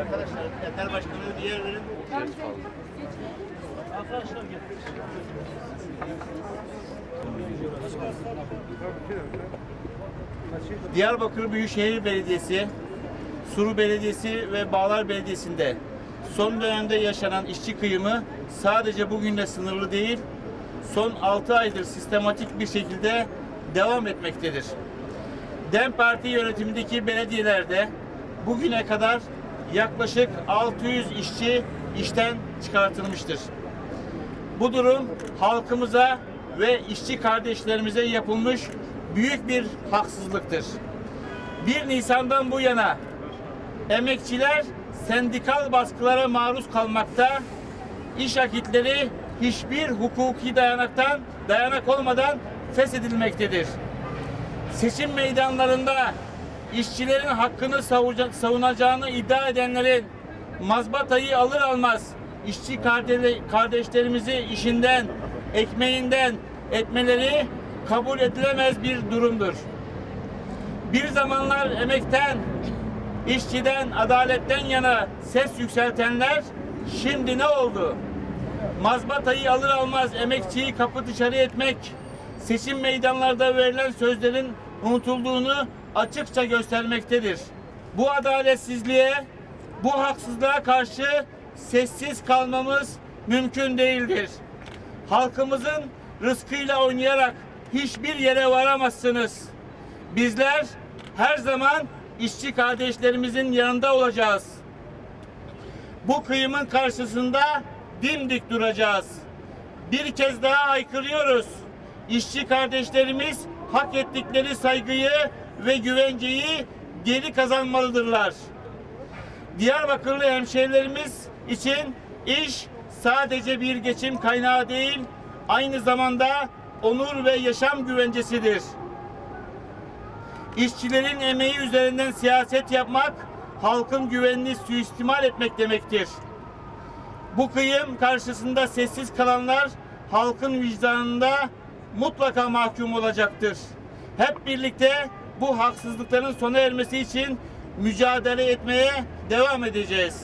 Arkadaşlar, Yeter Başkanı diğerleri. Arkadaşlar. Diyarbakır Büyükşehir Belediyesi, Suru Belediyesi ve Bağlar Belediyesi'nde son dönemde yaşanan işçi kıyımı sadece bugünle sınırlı değil, son 6 aydır sistematik bir şekilde devam etmektedir. DEM Parti yönetimindeki belediyelerde bugüne kadar yaklaşık 600 işçi işten çıkartılmıştır. Bu durum halkımıza ve işçi kardeşlerimize yapılmış büyük bir haksızlıktır. 1 Nisan'dan bu yana emekçiler sendikal baskılara maruz kalmakta, iş akitleri hiçbir hukuki dayanaktan dayanak olmadan feshedilmektedir. Seçim meydanlarında işçilerin hakkını savuca- savunacağını iddia edenlerin mazbatayı alır almaz işçi kardeşle- kardeşlerimizi işinden, ekmeğinden etmeleri kabul edilemez bir durumdur. Bir zamanlar emekten, işçiden, adaletten yana ses yükseltenler şimdi ne oldu? Mazbatayı alır almaz emekçiyi kapı dışarı etmek, seçim meydanlarda verilen sözlerin unutulduğunu açıkça göstermektedir. Bu adaletsizliğe, bu haksızlığa karşı sessiz kalmamız mümkün değildir. Halkımızın rızkıyla oynayarak hiçbir yere varamazsınız. Bizler her zaman işçi kardeşlerimizin yanında olacağız. Bu kıyımın karşısında dimdik duracağız. Bir kez daha haykırıyoruz. İşçi kardeşlerimiz hak ettikleri saygıyı ve güvenceyi geri kazanmalıdırlar. Diyarbakırlı hemşehrilerimiz için iş sadece bir geçim kaynağı değil, aynı zamanda onur ve yaşam güvencesidir. İşçilerin emeği üzerinden siyaset yapmak, halkın güvenini suistimal etmek demektir. Bu kıyım karşısında sessiz kalanlar halkın vicdanında mutlaka mahkum olacaktır. Hep birlikte bu haksızlıkların sona ermesi için mücadele etmeye devam edeceğiz.